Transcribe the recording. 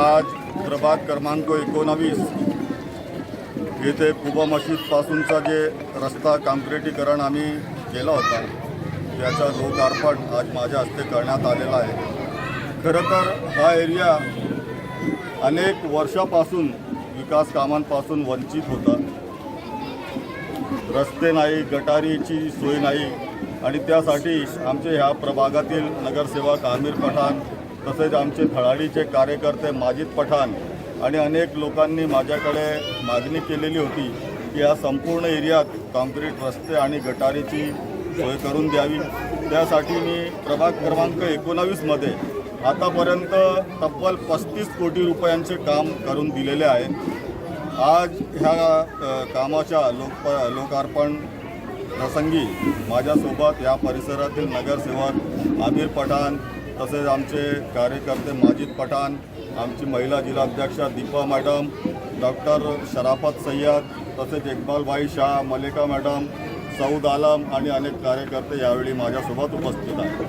आज प्रभाग क्रमांक एकोणावीस. येथे कुबा मशीदपासूनचा जे रस्ता काँक्रिटीकरण आम्ही केला होता त्याचा लोकार्पण आज माझ्या हस्ते करण्यात आलेला आहे. खरं तर हा एरिया अनेक वर्षापासून विकास कामांपासून वंचित होता. रस्ते नाही गटारीची सोय नाही आणि त्यासाठी आमचे ह्या प्रभागातील नगरसेवक आमिर पठाण तसेच आमचे थळाडीचे कार्यकर्ते माजिद पठाण आणि अनेक लोकांनी माझ्याकडे मागणी केलेली होती की या संपूर्ण एरियात काँक्रीट रस्ते आणि गटारीची सोय करून द्यावी. त्यासाठी मी प्रभाग क्रमांक एकोणावीसमध्ये आतापर्यंत तब्बल पस्तीस कोटी रुपयांचे काम करून दिलेले आहे. आज ह्या कामाच्या लोक लोकार्पण प्रसंगी माझ्यासोबत या परिसरातील नगरसेवक आमिर पठाण तसेच आमचे कार्यकर्ते माजिद पठाण आमची महिला जिल्हाध्यक्षा दीपा मॅडम डॉक्टर शराफत सय्यद तसेच इक्बालबाई शाह मलिका मॅडम सौद आलम आणि अनेक कार्यकर्ते यावेळी माझ्यासोबत उपस्थित आहेत.